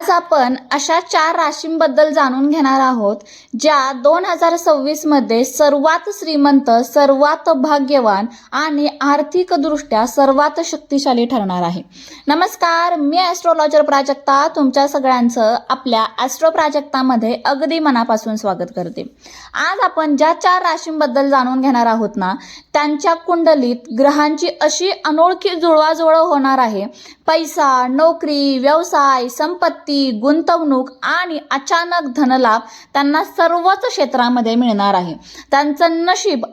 आज आपण अशा चार राशींबद्दल जाणून घेणार आहोत ज्या दोन हजार सव्वीसमध्ये सर्वात श्रीमंत सर्वात भाग्यवान आणि आर्थिकदृष्ट्या सर्वात शक्तिशाली ठरणार आहे. नमस्कार मी ॲस्ट्रोलॉजर प्राजक्ता. तुमच्या सगळ्यांचं आपल्या ॲस्ट्रो प्राजक्तामध्ये अगदी मनापासून स्वागत करते. आज आपण ज्या चार राशींबद्दल जाणून घेणार आहोत ना त्यांच्या कुंडलीत ग्रहांची अशी अनोळखी जुळवाजुळव होणार आहे पैसा नोकरी व्यवसाय संपत्ती गुंतवणूक आणि अचानक धनलाभ त्यांना सर्वच क्षेत्रामध्ये मिळणार आहे. त्यांचं नशीब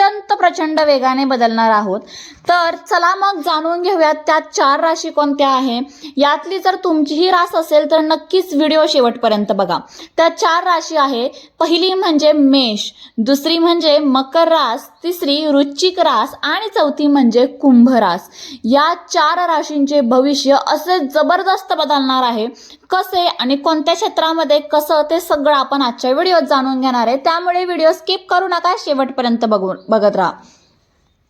अत्यंत प्रचंड वेगाने बदलणार आहोत. तर चला मग जाणून घेऊयात त्या चार राशी कोणत्या आहे? यातली जर तुमचीही रास असेल तर नक्कीच व्हिडिओ शेवटपर्यंत बघा. त्या चार राशी आहे. पहिली म्हणजे मेष दुसरी म्हणजे मकर रास तिसरी रुचिक रास आणि चौथी म्हणजे कुंभ रास. या चार राशींचे भविष्य असे जबरदस्त बदलणार आहे. कसे आणि कोणत्या क्षेत्रामध्ये कसं ते सगळं आपण आजच्या व्हिडिओत जाणून घेणार आहे. त्यामुळे व्हिडिओ स्किप करू नका शेवटपर्यंत बघू बघत राहा.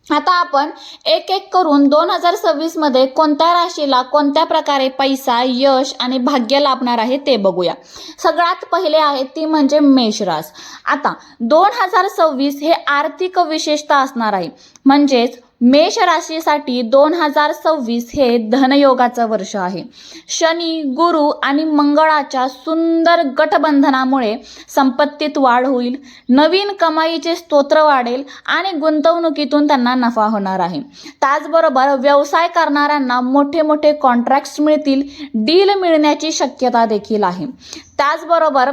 आता आपण एक एक करून दोन हजार सव्वीसमध्ये कोणत्या राशीला कोणत्या प्रकारे पैसा यश आणि भाग्य लाभणार आहे ते बघूया. सगळ्यात पहिले आहे ती म्हणजे मेषरास आता दोन हजार सव्वीस हे आर्थिक विशेषता असणार आहे. म्हणजेच मेष राशीसाठी दोन हजार सव्वीस हे धनयोगाचं वर्ष आहे. शनी गुरु आणि मंगळाच्या सुंदर गठबंधनामुळे संपत्तीत वाढ होईल नवीन कमाईचे स्तोत्र वाढेल आणि गुंतवणुकीतून त्यांना नफा होणार आहे. त्याचबरोबर व्यवसाय करणाऱ्यांना मोठे मोठे कॉन्ट्रॅक्ट्स मिळतील डील मिळण्याची शक्यता देखील आहे. त्याचबरोबर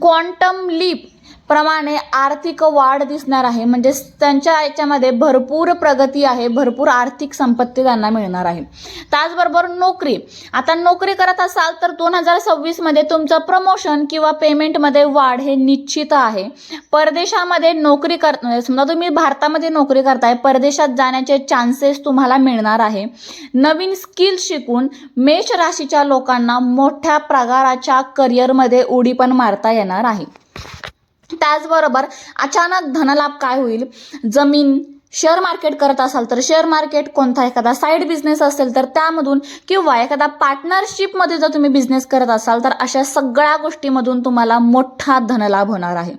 क्वांटम लीप प्रमाणे आर्थिक वाढ दिसणार आहे. म्हणजेच त्यांच्या याच्यामध्ये भरपूर प्रगती आहे भरपूर आर्थिक संपत्ती त्यांना मिळणार आहे. त्याचबरोबर नोकरी. आता नोकरी करत असाल तर दोन हजार सव्वीसमध्ये तुमचं प्रमोशन किंवा पेमेंटमध्ये वाढ हे निश्चित आहे. परदेशामध्ये नोकरी कर म्हणजे समजा तुम्ही भारतामध्ये नोकरी करताय परदेशात जाण्याचे चान्सेस तुम्हाला मिळणार आहे. नवीन स्किल शिकून मेष राशीच्या लोकांना मोठ्या प्रकाराच्या करिअरमध्ये उडी पण मारता येणार आहे. त्याचबरोबर अचानक धनलाभ काय होईल? जमीन शेअर मार्केट करत असाल तर शेअर मार्केट कोणता? एखादा साईड बिझनेस असेल तर त्यामधून किंवा एखादा पार्टनरशिपमध्ये जर तुम्ही बिझनेस करत असाल तर अशा सगळ्या गोष्टीमधून तुम्हाला मोठा धनलाभ होणार आहे.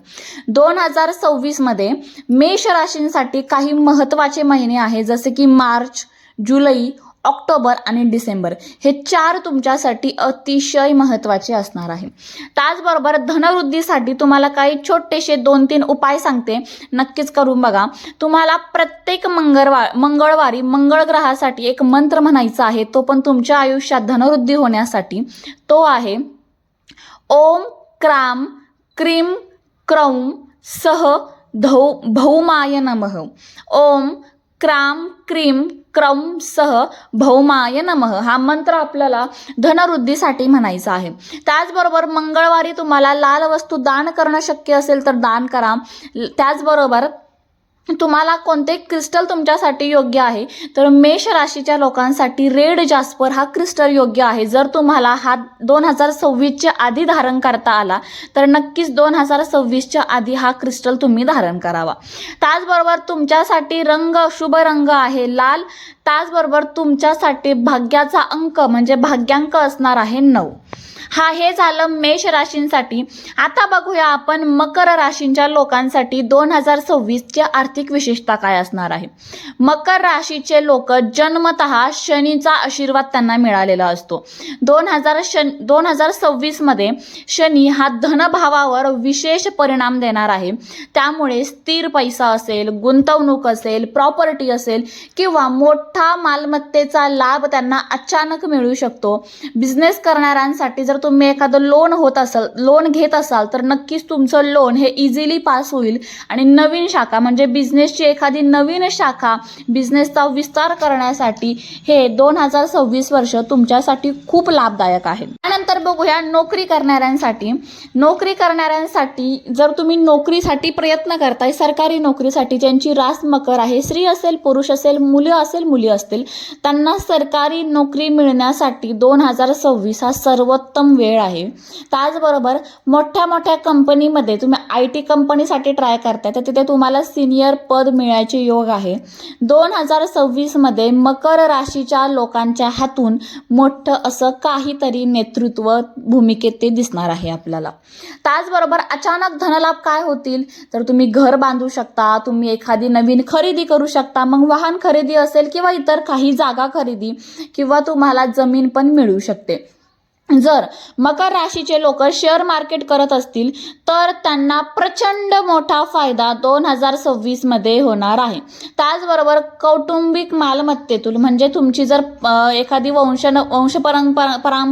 दोन हजार सव्वीसमध्ये मेष राशींसाठी काही महत्त्वाचे महिने आहे जसे की मार्च जुलै ऑक्टोबर आणि डिसेंबर हे चार तुमच्यासाठी अतिशय महत्त्वाचे असणार आहे. त्याचबरोबर धनवृद्धीसाठी तुम्हाला काही छोटेसे दोन तीन उपाय सांगते. नक्कीच करून बघा. तुम्हाला प्रत्येक मंगळवार मंगळवारी मंगळ ग्रहासाठी एक मंत्र म्हणायचा आहे तो पण तुमच्या आयुष्यात धनवृद्धी होण्यासाठी. तो आहे ओम क्राम क्रीम क्रौम सह धौ भौमाय नमः. ओम क्राम क्रीम क्रम सह भौमाय नमः. हा मंत्र आपल्याला धनवृद्धीसाठी म्हणायचा आहे. त्याचबरोबर मंगळवारी तुम्हाला लाल वस्तू दान करणं शक्य असेल तर दान करा. त्याचबरोबर तुम्हाला कोणते क्रिस्टल तुमच्यासाठी योग्य आहे? तर मेष राशीच्या लोकांसाठी रेड जास्पर हा क्रिस्टल योग्य आहे. जर तुम्हाला हा दोन हजार सव्वीसच्या आधी धारण करता आला तर नक्कीच दोन हजार सव्वीसच्या आधी हा क्रिस्टल तुम्ही धारण करावा. त्याचबरोबर तुमच्यासाठी रंग शुभ रंग आहे. लाल त्याचबरोबर तुमच्यासाठी भाग्याचा अंक म्हणजे भाग्यांक असणार आहे नऊ. हा हे झालं मेष राशींसाठी. आता बघूया आपण मकर राशींच्या लोकांसाठी दोन हजार सव्वीसची आर्थिक विशेषता काय असणार आहे. मकर राशीचे लोक जन्मत शनीचा आशीर्वाद त्यांना मिळालेला असतो. दोन हजार शन दोन हजार सव्वीसमध्ये शनी हा धनभावावर विशेष परिणाम देणार आहे. त्यामुळे स्थिर पैसा असेल गुंतवणूक असेल प्रॉपर्टी असेल किंवा मोठा मालमत्तेचा लाभ त्यांना अचानक मिळू शकतो. बिझनेस करणाऱ्यांसाठी जर जर तुम्ही एखादं लोन होत असाल लोन घेत असाल तर नक्कीच तुमचं लोन हे इझिली पास होईल. आणि नवीन शाखा म्हणजे बिझनेसची एखादी नवीन शाखा बिझनेसचा विस्तार करण्यासाठी हे दोन हजार सव्वीस वर्ष तुमच्यासाठी खूप लाभदायक आहे. त्यानंतर बघूया नोकरी करणाऱ्यांसाठी. नोकरी करणाऱ्यांसाठी जर तुम्ही नोकरीसाठी प्रयत्न करताय सरकारी नोकरीसाठी ज्यांची रास मकर आहे स्त्री असेल पुरुष असेल मुलं असेल मुली असतील त्यांना सरकारी नोकरी मिळण्यासाठी दोन हजार सव्वीस हा सर्वोत्तम वेळ आहे. त्याचबरोबर मोठ्या मोठ्या कंपनीमध्ये तुम्ही आय टी कंपनीसाठी ट्राय करताय तर तिथे तुम्हाला सिनियर पद मिळायचे योग आहे. दोन हजार सव्वीसमध्ये मकर राशीच्या लोकांच्या हातून मोठं असं काहीतरी नेतृत्व महत्त्व भूमिकेत ते दिसणार आहे आपल्याला. त्याचबरोबर अचानक धनलाभ काय होतील? तर तुम्ही घर बांधू शकता तुम्ही एखादी नवीन खरेदी करू शकता मग वाहन खरेदी असेल किंवा इतर काही जागा खरेदी किंवा तुम्हाला जमीन पण मिळू शकते. जर मकर राशीचे लोक शेअर मार्केट करत असतील तर त्यांना प्रचंड मोठा फायदा दोन हजार सव्वीसमध्ये होणार आहे. त्याचबरोबर कौटुंबिक मालमत्तेतून म्हणजे तुमची जर एखादी वंश वंश परंपरा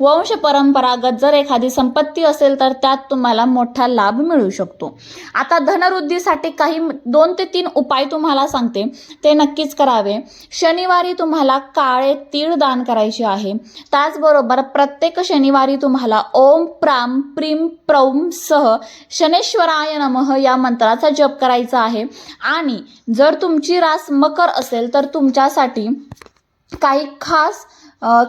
वंश परंपरागत जर एखादी संपत्ती असेल तर त्यात तुम्हाला मोठा लाभ मिळू शकतो. आता धनवृद्धीसाठी काही दोन ते तीन उपाय तुम्हाला सांगते. ते नक्कीच करावे. शनिवारी तुम्हाला काळे तीळ दान करायचे आहे. त्याचबरोबर प्र प्रत्येक शनिवारी तुम्हाला ओम प्राम प्रीम प्रौम सह शनेश्वराय नमः या मंत्राचा जप करायचा आहे. आणि जर तुमची रास मकर असेल तर तुमच्यासाठी काही खास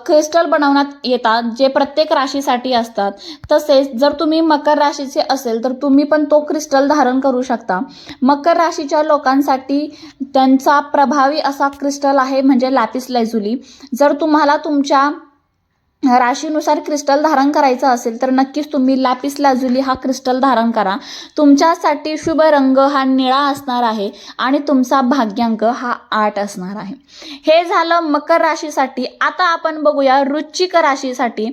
क्रिस्टल बनवण्यात येतात जे प्रत्येक राशीसाठी असतात. तसेच जर तुम्ही मकर राशीचे असेल तर तुम्ही पण तो क्रिस्टल धारण करू शकता. मकर राशीच्या लोकांसाठी त्यांचा प्रभावी असा क्रिस्टल आहे म्हणजे लॅपिस लेझुली जर तुम्हाला तुमच्या राशीनुसार क्रिस्टल धारण करायचं असेल तर नक्कीच तुम्ही लापिस लाजुली हा क्रिस्टल धारण करा. तुमच्यासाठी शुभ रंग हा निळा असणार आहे आणि तुमचा भाग्यांक हा आठ असणार आहे. हे झालं मकर राशीसाठी. आता आपण बघूया रुचिक राशीसाठी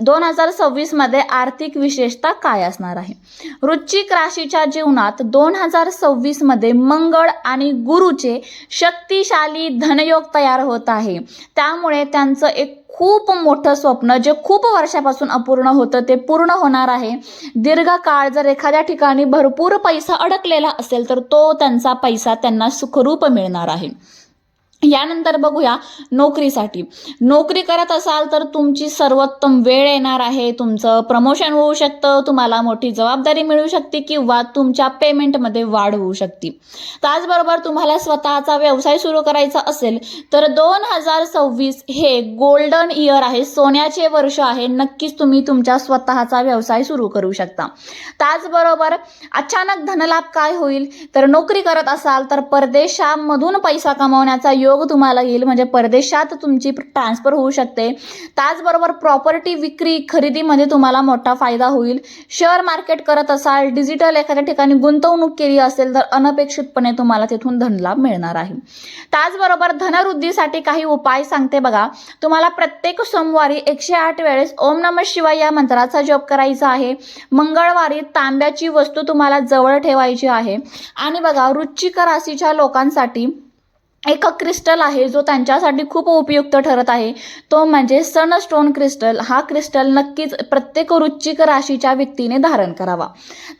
दोन हजार सव्वीसमध्ये आर्थिक विशेषता काय असणार आहे? रुचिक राशीच्या जीवनात दोन हजार सव्वीसमध्ये मंगळ आणि गुरुचे शक्तिशाली धनयोग तयार होत आहे. त्यामुळे त्यांचं एक खूप मोठं स्वप्न जे खूप वर्षापासून अपूर्ण होतं ते पूर्ण होणार आहे. दीर्घकाळ जर एखाद्या ठिकाणी भरपूर पैसा अडकलेला असेल तर तो त्यांचा पैसा त्यांना सुखरूप मिळणार आहे. यानंतर बघूया नोकरीसाठी. नोकरी करत असाल तर तुमची सर्वोत्तम वेळ येणार आहे. तुमचं प्रमोशन होऊ शकतं तुम्हाला मोठी जबाबदारी मिळू शकते किंवा तुमच्या पेमेंटमध्ये वाढ होऊ शकते. त्याचबरोबर तुम्हाला स्वतःचा व्यवसाय सुरू करायचा असेल तर दोन हजार सव्वीस हे गोल्डन इयर आहे. सोन्याचे वर्ष आहे. नक्कीच तुम्ही तुमच्या स्वतःचा व्यवसाय सुरू करू शकता. त्याचबरोबर अचानक धनलाभ काय होईल? तर नोकरी करत असाल तर परदेशामधून पैसा कमवण्याचा योग तुम्हाला येईल म्हणजे परदेशात तुमची ट्रान्सफर होऊ शकते. त्याचबरोबर प्रॉपर्टी विक्री खरेदीमध्ये तुम्हाला मोठा फायदा होईल. शेअर मार्केट करत असाल डिजिटल एखाद्या ठिकाणी गुंतवणूक केली असेल तर अनपेक्षितपणे तुम्हाला तिथून धनलाभ मिळणार आहे. त्याचबरोबर धनवृद्धीसाठी काही उपाय सांगते बघा. तुम्हाला प्रत्येक सोमवारी एकशे आठ वेळेस ओम नम शिवाय या मंत्राचा जप करायचा आहे. मंगळवारी तांब्याची वस्तू तुम्हाला जवळ ठेवायची आहे. आणि बघा वृश्चिक राशीच्या लोकांसाठी एक क्रिस्टल आहे जो त्यांच्यासाठी खूप उपयुक्त ठरत आहे. तो म्हणजे सनस्टोन क्रिस्टल. हा क्रिस्टल नक्कीच प्रत्येक वृश्चिक राशीच्या व्यक्तीने धारण करावा.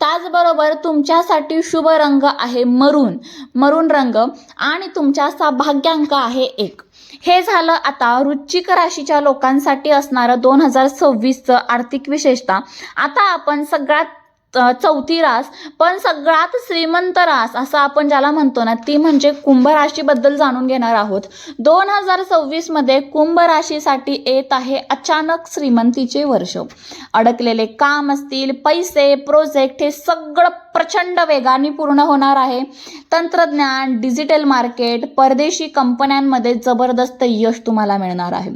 त्याचबरोबर तुमच्यासाठी शुभ रंग आहे मरून. मरून रंग आणि तुमच्या भाग्यांक आहे एक. हे झालं आता वृश्चिक राशीच्या लोकांसाठी असणारं दोन हजार सव्वीसचं आर्थिक विशेषता. आता आपण सगळ्यात चौथी रास पण सगळ्यात श्रीमंत रास असं आपण ज्याला म्हणतो ना ती म्हणजे कुंभ राशीबद्दल जाणून घेणार आहोत. दोन हजार सव्वीसमध्ये कुंभ राशीसाठी येत आहे अचानक श्रीमंतीचे वर्ष. अडकलेले काम असतील पैसे प्रोजेक्ट हे सगळं प्रचंड वेगाने पूर्ण होणार आहे. तंत्रज्ञान डिजिटल मार्केट परदेशी कंपन्यांमध्ये जबरदस्त यश तुम्हाला मिळणार आहे.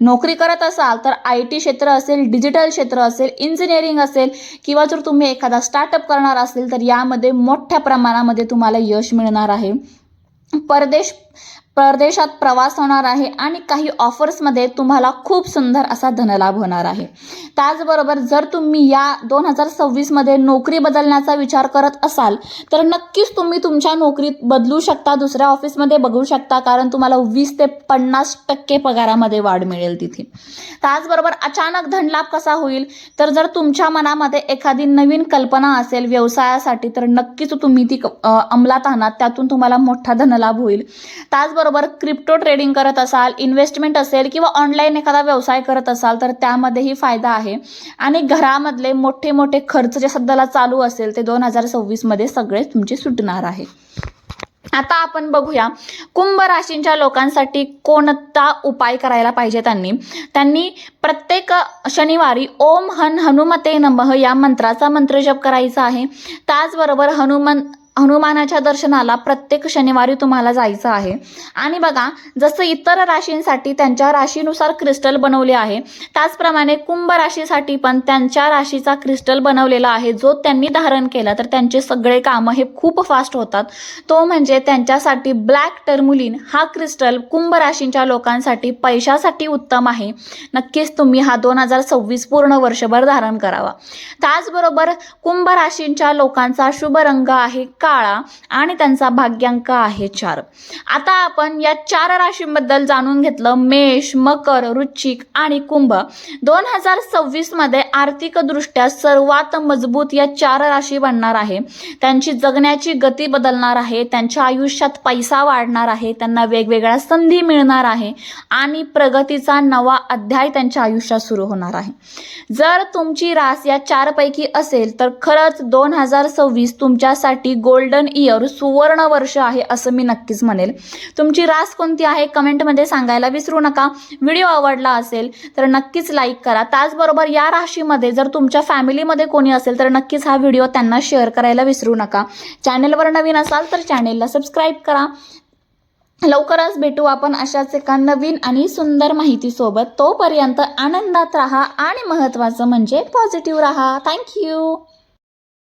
नोकरी करत असाल तर आय टी क्षेत्र असेल डिजिटल क्षेत्र असेल इंजिनिअरिंग असेल किंवा जर तुम्ही एखादा स्टार्टअप करणार असेल तर यामध्ये मोठ्या प्रमाणामध्ये तुम्हाला यश मिळणार आहे. परदेश परदेशात प्रवास होणार आहे आणि काही ऑफर्समध्ये तुम्हाला खूप सुंदर असा धनलाभ होणार आहे. त्याचबरोबर जर तुम्ही या दोन हजार सव्वीसमध्ये नोकरी बदलण्याचा विचार करत असाल तर नक्कीच तुम्ही तुमच्या नोकरीत बदलू शकता दुसऱ्या ऑफिसमध्ये बघू शकता कारण तुम्हाला वीस ते पन्नास टक्के पगारामध्ये वाढ मिळेल तिथे. त्याचबरोबर अचानक धनलाभ कसा होईल? तर जर तुमच्या मनामध्ये एखादी नवीन कल्पना असेल व्यवसायासाठी तर नक्कीच तुम्ही ती अंमलात आणा त्यातून तुम्हाला मोठा धनलाभ होईल. त्याचबरोबर क्रिप्टो ट्रेडिंग करत असाल इन्व्हेस्टमेंट असेल किंवा ऑनलाईन एखादा व्यवसाय करत असाल तर त्यामध्येही फायदा आहे. आणि घरामधले मोठे मोठे खर्च जे सध्याला चालू असेल ते दोन हजार सव्वीसमध्ये सगळे तुमचे सुटणार आहे. आता आपण बघूया कुंभ राशींच्या लोकांसाठी कोणता उपाय करायला पाहिजे त्यांनी? त्यांनी प्रत्येक शनिवारी ओम हन हनुमते नमः या मंत्राचा मंत्रजप करायचा आहे. त्याचबरोबर हनुमान हनुमानाच्या दर्शनाला प्रत्येक शनिवारी तुम्हाला जायचं आहे. आणि बघा जसं इतर राशींसाठी त्यांच्या राशीनुसार क्रिस्टल बनवले आहे त्याचप्रमाणे कुंभ राशीसाठी पण त्यांच्या राशीचा क्रिस्टल बनवलेला आहे जो त्यांनी धारण केला. तर त्यांचे सगळे कामं हे खूप फास्ट होतात. तो म्हणजे त्यांच्यासाठी ब्लॅक टर्मुलिन हा क्रिस्टल कुंभ राशींच्या लोकांसाठी पैशासाठी उत्तम आहे. नक्कीच तुम्ही हा दोन हजार सव्वीस पूर्ण वर्षभर धारण करावा. त्याचबरोबर कुंभ राशींच्या लोकांचा शुभ रंग आहे काळा आणि त्यांचा भाग्यांक आहे चार. आता आपण या चार राशींबद्दल जाणून घेतलं. मेष मकर रुचिक आणि कुंभ. दोन हजार सव्वीसमध्ये आर्थिकदृष्ट्या सर्वात मजबूत या चार राशी बनणार आहे. त्यांची जगण्याची गती बदलणार आहे. त्यांच्या आयुष्यात पैसा वाढणार आहे. त्यांना वेगवेगळ्या संधी मिळणार आहे. आणि प्रगतीचा नवा अध्याय त्यांच्या आयुष्यात सुरू होणार आहे. जर तुमची रास या चारपैकी असेल तर खरंच दोन हजार सव्वीस तुमच्यासाठी गो गोल्डन इयर सुवर्ण वर्ष आहे असं मी नक्कीच म्हणेल. तुमची रास कोणती आहे? कमेंटमध्ये सांगायला विसरू नका. व्हिडिओ आवडला असेल तर नक्कीच लाईक करा. त्याचबरोबर या राशीमध्ये जर तुमच्या फॅमिलीमध्ये कोणी असेल तर नक्कीच हा व्हिडिओ त्यांना शेअर करायला विसरू नका. चॅनेलवर नवीन असाल तर चॅनेलला सबस्क्राईब करा. लवकरच भेटू आपण अशाच एका नवीन आणि सुंदर माहितीसोबत. तोपर्यंत आनंदात राहा आणि महत्त्वाचं म्हणजे पॉझिटिव्ह राहा. थँक्यू